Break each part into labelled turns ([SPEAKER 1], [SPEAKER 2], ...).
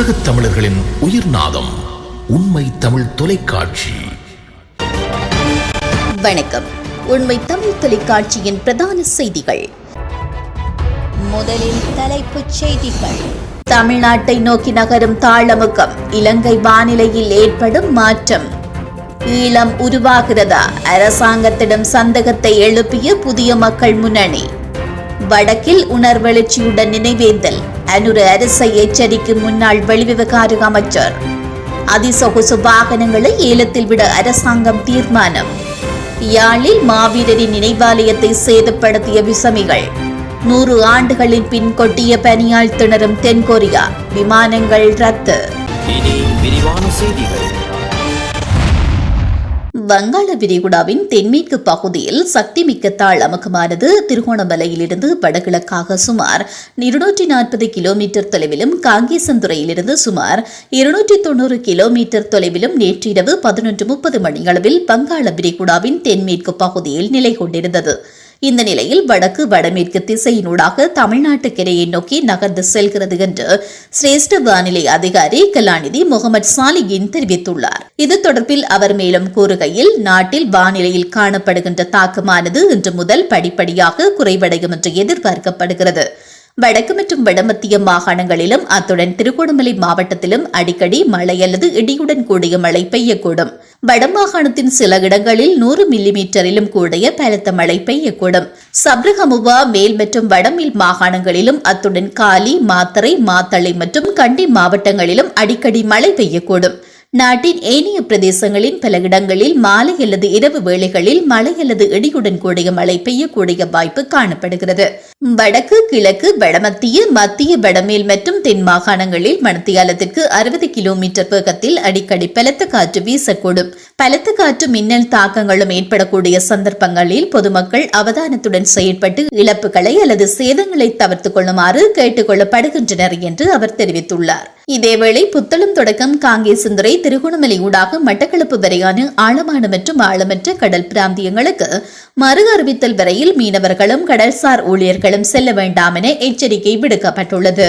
[SPEAKER 1] உலகத் தமிழர்களின் உயிர் நாதம் உண்மை தமிழ் தொலைக்காட்சி
[SPEAKER 2] வணக்கம் உண்மை தமிழ் தொலைக்காட்சியின் பிரதான செய்திகள் முதலில் தலைப்புச் செய்திகள் தமிழ்நாட்டை நோக்கி நகரும் தாளமுகம் இலங்கை வானிலையில் ஏற்படும் மாற்றம் ஈழம் உருவாகிறதா அரசாங்கத்திடம் சந்தேகத்தை எழுப்பிய புதிய மக்கள் முன்னணி வடக்கில் உணர்வெழுச்சியுடன் நினைவேந்தல் அனுர அரசை எச்சரிக்கும் முன்னாள் வெளிவிவகார அமைச்சர் அதிசொகுசு வாகனங்களை ஏலத்தில் விட அரசாங்கம் தீர்மானம் யாழில் மாவீரரின் நினைவாலயத்தை சேதப்படுத்திய விசமிகள் நூறு ஆண்டுகளின் பின் கொட்டிய பனியால் திணறும் தென்கொரியா விமானங்கள் ரத்து வங்காள விரிகுடாவின் தென்மேற்கு பகுதியில் சக்திமிக்க தாழ் அமுகமானது திருகோணமலையிலிருந்து வடகிழக்காக சுமார் இருநூற்றி நாற்பது கிலோமீட்டர் தொலைவிலும் காங்கேசந்துறையிலிருந்து சுமார் இருநூற்றி தொன்னூறு கிலோமீட்டர் தொலைவிலும் நேற்றிரவு பதினொன்று முப்பது மணியளவில் வங்காள விரிகுடாவின் தென்மேற்கு பகுதியில் நிலை கொண்டிருந்தது இந்த நிலையில் வடக்கு வடமேற்கு திசையினூடாக தமிழ்நாட்டு கரையை நோக்கி நகர்ந்து செல்கிறது என்று சிரேஷ்ட வானிலை அதிகாரி கலாநிதி முகமது சாலிகின் தெரிவித்துள்ளார் இது தொடர்பில் அவர் மேலும் கூறுகையில் நாட்டில் வானிலையில் காணப்படுகின்ற தாக்கமானது இன்று முதல் படிப்படியாக குறைவடையும் என்று எதிர்பார்க்கப்படுகிறது வடக்கு மற்றும் வடமத்திய மாகாணங்களிலும் அத்துடன் திருகோணமலை மாவட்டத்திலும் அடிக்கடி மழை அல்லது இடியுடன் கூடிய மழை பெய்யக்கூடும் வடமாகாணத்தின் சில இடங்களில் நூறு மில்லிமீட்டரிலும் கூடிய பலத்த மழை பெய்யக்கூடும் சப்ரஹமுவா மேல் மற்றும் வடமேல் மாகாணங்களிலும் அத்துடன் காலி மாத்தரை மாத்தளை மற்றும் கண்டி மாவட்டங்களிலும் அடிக்கடி மழை பெய்யக்கூடும் நாட்டின் ஏனைய பிரதேசங்களின் பல இடங்களில் மாலை அல்லது இரவு வேளைகளில் மழை அல்லது இடியுடன் கூடிய மழை பெய்யக்கூடிய வாய்ப்பு காணப்படுகிறது வடக்கு கிழக்கு வடமத்திய மத்திய வடமேல் மற்றும் தென் மாகாணங்களில் மணத்தியாலத்திற்கு அறுபது கிலோமீட்டர் வேகத்தில் அடிக்கடி பலத்த காற்று வீசக்கூடும் பலத்த காற்று மின்னல் தாக்கங்களும் ஏற்படக்கூடிய சந்தர்ப்பங்களில் பொதுமக்கள் அவதானத்துடன் செயல்பட்டு இழப்புகளை அல்லது சேதங்களை தவிர்த்து கொள்ளுமாறு கேட்டுக்கொள்ளப்படுகின்றனர் என்று அவர் தெரிவித்துள்ளார் இதேவேளை புத்தளம் தொடக்கம் காங்கே சுந்தரை திருகோணமலை ஊடாக மட்டக்களப்பு வரையான ஆழமான மற்றும் ஆழமற்ற கடல் பிராந்தியங்களுக்கு மறு அறிவித்தல் வரையில் மீனவர்களும் கடல்சார் ஊழியர்களும் செல்ல வேண்டாம் என எச்சரிக்கை விடுக்கப்பட்டுள்ளது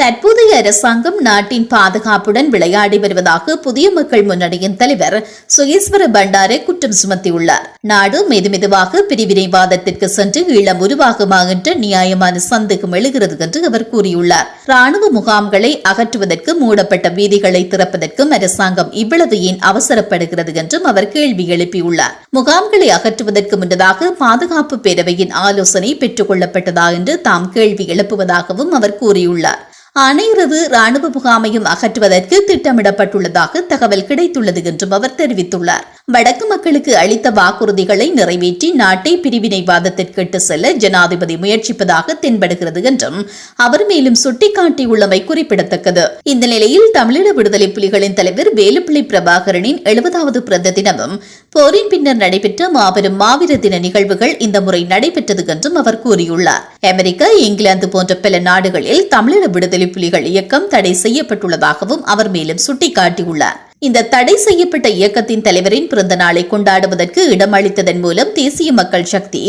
[SPEAKER 2] தற்போதைய அரசாங்கம் நாட்டின் பாதுகாப்புடன் விளையாடி வருவதாக புதிய மக்கள் முன்னணியின் தலைவர் சுகேஸ்வர பண்டாரே குற்றம் சுமத்தியுள்ளார் நாடு மெதுமெதுவாக பிரிவினைவாதத்திற்கு சென்று ஈழம் உருவாகுமா என்ற நியாயமான சந்தேகம் எழுகிறது என்று அவர் கூறியுள்ளார் ராணுவ முகாம்களை அகற்றுவதற்கு மூடப்பட்ட வீதிகளை திறப்பதற்கும் அரசாங்கம் இவ்வளவு ஏன் அவசரப்படுகிறது என்றும் அவர் கேள்வி எழுப்பியுள்ளார் முகாம்களை அகற்றுவதற்கு முன்னதாக பாதுகாப்பு பேரவையின் ஆலோசனை பெற்றுக் கொள்ளப்பட்டதா என்று தாம் கேள்வி எழுப்புவதாகவும் அவர் கூறியுள்ளார் அனைவரது ராணுவ முகாமையும் அகற்றுவதற்கு திட்டமிடப்பட்டுள்ளதாக தகவல் கிடைத்துள்ளது என்றும் அவர் தெரிவித்துள்ளார் வடக்கு மக்களுக்கு அளித்த வாக்குறுதிகளை நிறைவேற்றி நாட்டை பிரிவினைவாதத்திற்கிட்டு செல்ல ஜனாதிபதி முயற்சிப்பதாக தென்படுகிறது என்றும் அவர் மேலும் சுட்டிக்காட்டியுள்ளமை குறிப்பிடத்தக்கது இந்த நிலையில் தமிழீழ விடுதலை புலிகளின் தலைவர் வேலுப்பிள்ளி பிரபாகரனின் எழுபதாவது பிறந்த தினமும் போரின் பின்னர் நடைபெற்ற மாபெரும் மாவீர தின நிகழ்வுகள் இந்த முறை நடைபெற்றது என்றும் அவர் கூறியுள்ளார் அமெரிக்கா இங்கிலாந்து போன்ற பல நாடுகளில் தமிழீழ விடுதலை விடுதலை புலிகள் இயக்கம் தடை செய்யப்பட்டுள்ளதாகவும் அவர் மேலும் சுட்டிக்காட்டியுள்ளார் இந்த தடை செய்யப்பட்ட இயக்கத்தின் தலைவரின் பிறந்த நாளை கொண்டாடுவதற்கு அளித்ததன் மூலம் தேசிய மக்கள் சக்தி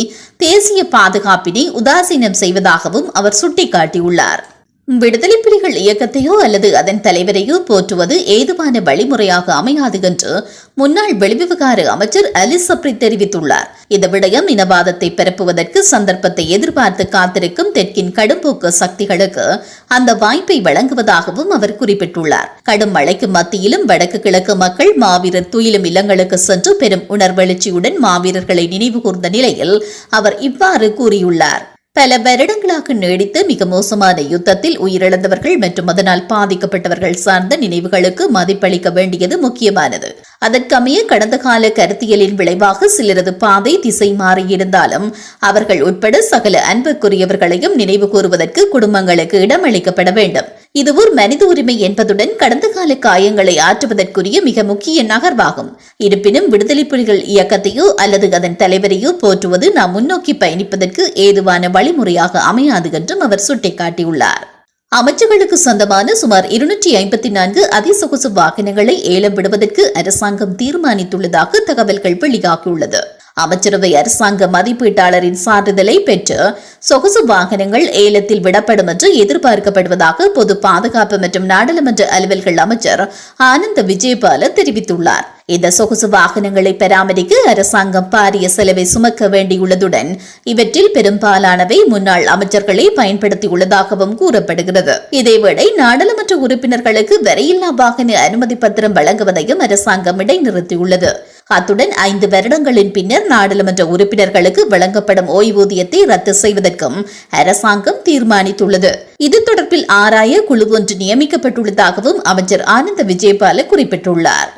[SPEAKER 2] தேசிய பாதுகாப்பினை உதாசீனம் செய்வதாகவும் அவர் சுட்டிக்காட்டியுள்ளார் விடுதலை புலிகள் இயக்கத்தையோ அல்லது அதன் தலைவரையோ போற்றுவது ஏதுவான வழிமுறையாக அமையாது என்று முன்னாள் வெளிவிவகார அமைச்சர் அலி சப்ரி தெரிவித்துள்ளார் இந்த விடயம் இனவாதத்தை பரப்புவதற்கு சந்தர்ப்பத்தை எதிர்பார்த்து காத்திருக்கும் தெற்கின் கடும்போக்கு சக்திகளுக்கு அந்த வாய்ப்பை வழங்குவதாகவும் அவர் குறிப்பிட்டுள்ளார் கடும் மழைக்கு மத்தியிலும் வடக்கு கிழக்கு மக்கள் மாவீரர் துயிலும் இல்லங்களுக்கு சென்று பெரும் உணர்வெழுச்சியுடன் மாவீரர்களை நினைவுகூர்ந்த நிலையில் அவர் இவ்வாறு கூறியுள்ளார் பல வருடங்களாக நீடித்து மிக மோசமான யுத்தத்தில் உயிரிழந்தவர்கள் மற்றும் அதனால் பாதிக்கப்பட்டவர்கள் சார்ந்த நினைவுகளுக்கு மதிப்பளிக்க வேண்டியது முக்கியமானது அதற்கமைய கடந்த கால கருத்தியலின் விளைவாக சிலரது பாதை திசை மாறியிருந்தாலும் அவர்கள் உட்பட சகல அன்புக்குரியவர்களையும் நினைவு கூறுவதற்கு குடும்பங்களுக்கு இடமளிக்கப்பட வேண்டும் இது ஒரு மனித உரிமை என்பதுடன் கடந்த கால காயங்களை ஆற்றுவதற்குரிய மிக முக்கிய நகர்வாகும் இருப்பினும் விடுதலை புலிகள் இயக்கத்தையோ அல்லது அதன் தலைவரையோ போற்றுவது நாம் முன்னோக்கி பயணிப்பதற்கு ஏதுவான வழிமுறையாக அமையாது என்றும் அவர் சுட்டிக்காட்டியுள்ளார் அமைச்சர்களுக்கு சொந்தமான சுமார் இருநூற்றி ஐம்பத்தி நான்கு அதிசொகுசு வாகனங்களை ஏலம் விடுவதற்கு அரசாங்கம் தீர்மானித்துள்ளதாக தகவல்கள் வெளியாகியுள்ளது அமைச்சரவை அரசாங்க மதிப்பீட்டாளரின் சான்றிதழை பெற்று சொகுசு வாகனங்கள் ஏலத்தில் விடப்படும் என்று எதிர்பார்க்கப்படுவதாக பொது பாதுகாப்பு மற்றும் நாடாளுமன்ற அலுவல்கள் அமைச்சர் ஆனந்த விஜயபால தெரிவித்துள்ளார் இந்த சொகுசு வாகனங்களை பராமரிக்க அரசாங்கம் பாரிய செலவை சுமக்க வேண்டியுள்ளதுடன் இவற்றில் பெரும்பாலானவை முன்னாள் அமைச்சர்களை பயன்படுத்தியுள்ளதாகவும் கூறப்படுகிறது இதேவேளை நாடாளுமன்ற உறுப்பினர்களுக்கு வரையில்லா வாகன அனுமதி பத்திரம் வழங்குவதையும் அரசாங்கம் இடைநிறுத்தியுள்ளது அத்துடன் ஐந்து வருடங்களின் பின்னர் நாடாளுமன்ற உறுப்பினர்களுக்கு வழங்கப்படும் ஓய்வூதியத்தை ரத்து செய்வதற்கும் அரசாங்கம் தீர்மானித்துள்ளது இது தொடர்பில் ஆராய குழு ஒன்று நியமிக்கப்பட்டுள்ளதாகவும் அமைச்சர் ஆனந்த விஜயபால குறிப்பிட்டுள்ளார்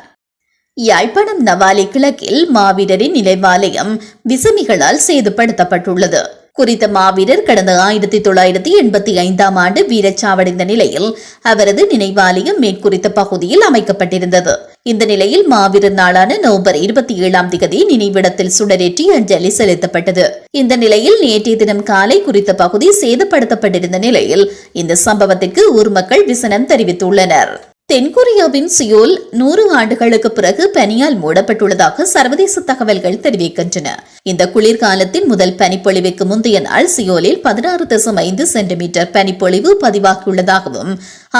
[SPEAKER 2] யாழ்ப்பாணம் நவாலி கிழக்கில் மாவீரரின் நினைவாலயம் விசமிகளால் சேதப்படுத்தப்பட்டுள்ளது குறித்த மாவீரர் கடந்த ஆயிரத்தி தொள்ளாயிரத்தி எண்பத்தி ஐந்தாம் ஆண்டு வீரச்சாவடைந்த நிலையில் அவரது நினைவாலயம் மேற்குறித்த பகுதியில் அமைக்கப்பட்டிருந்தது இந்த நிலையில் மாவீரர் நாளான நவம்பர் இருபத்தி ஏழாம் திகதி நினைவிடத்தில் சுடரேற்றி அஞ்சலி செலுத்தப்பட்டது இந்த நிலையில் நேற்றைய தினம் காலை குறித்த பகுதி சேதப்படுத்தப்பட்டிருந்த நிலையில் இந்த சம்பவத்திற்கு ஊர் மக்கள் விசனம் தெரிவித்துள்ளனர் தென்கொரியாவின் சியோல் நூறு ஆண்டுகளுக்கு பிறகு பனியால் மூடப்பட்டுள்ளதாக சர்வதேச தகவல்கள் தெரிவிக்கின்றன இந்த குளிர்காலத்தின் முதல் பனிப்பொழிவுக்கு முந்தைய நாள் சியோலில் பதினாறு தசம் ஐந்து சென்டிமீட்டர் பனிப்பொழிவு பதிவாகியுள்ளதாகவும்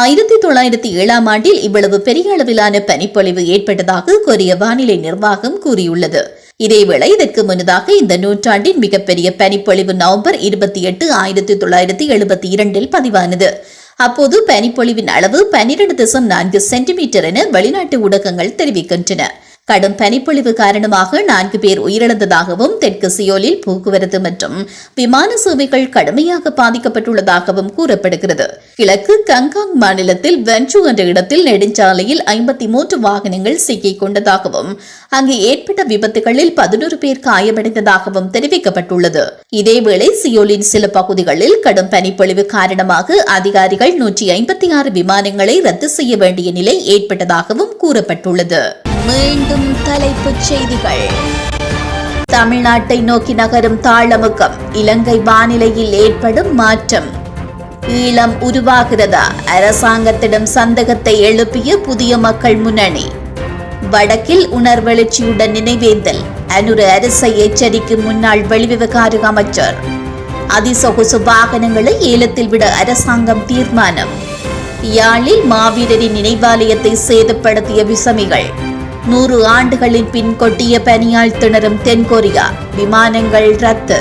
[SPEAKER 2] ஆயிரத்தி தொள்ளாயிரத்தி ஏழாம் ஆண்டில் இவ்வளவு பெரிய அளவிலான பனிப்பொழிவு ஏற்பட்டதாக கொரிய வானிலை நிர்வாகம் கூறியுள்ளது இதேவேளை இதற்கு முன்னதாக இந்த நூற்றாண்டின் மிகப்பெரிய பனிப்பொழிவு நவம்பர் இருபத்தி எட்டு ஆயிரத்தி தொள்ளாயிரத்தி எழுபத்தி இரண்டில் பதிவானது அப்போது பனிப்பொழிவின் அளவு பனிரெண்டு தசம் நான்கு சென்டிமீட்டர் என வெளிநாட்டு ஊடகங்கள் தெரிவிக்கின்றன கடும் பனிப்பொழிவு காரணமாக நான்கு பேர் உயிரிழந்ததாகவும் தெற்கு சியோலில் போக்குவரத்து மற்றும் விமான சேவைகள் கடுமையாக பாதிக்கப்பட்டுள்ளதாகவும் கூறப்படுகிறது கிழக்கு கங்காங் மாநிலத்தில் வென்சு என்ற இடத்தில் நெடுஞ்சாலையில் ஐம்பத்தி மூன்று வாகனங்கள் சிக்கிக் கொண்டதாகவும் அங்கு ஏற்பட்ட விபத்துகளில் பதினோரு பேர் காயமடைந்ததாகவும் தெரிவிக்கப்பட்டுள்ளது இதேவேளை சியோலின் சில பகுதிகளில் கடும் பனிப்பொழிவு காரணமாக அதிகாரிகள் நூற்றி ஐம்பத்தி ஆறு விமானங்களை ரத்து செய்ய வேண்டிய நிலை ஏற்பட்டதாகவும் கூறப்பட்டுள்ளது மீண்டும் தலைப்புச் செய்திகள் தமிழ்நாட்டை நோக்கி நகரும் தாளமுகம் இலங்கை வானிலையில் ஏற்படும் மாற்றம் ஈழம் உருவாகிறதா அரசாங்கத்திடம் சந்தேகத்தை எழுப்பிய புதிய மக்கள் முன்னணி வடக்கில் உணர்வெழுச்சியுடன் நினைவேந்தல் அனுர அரசை எச்சரிக்கும் முன்னாள் வெளிவிவகார அமைச்சர் அதிசொகுசு வாகனங்களை ஏலத்தில் விட அரசாங்கம் தீர்மானம் யாழில் மாவீரரின் நினைவாலயத்தை சேதப்படுத்திய விசமிகள் நூறு ஆண்டுகளின் பின் கொட்டிய பனியால் திணறும் தென்கொரியா விமானங்கள் ரத்து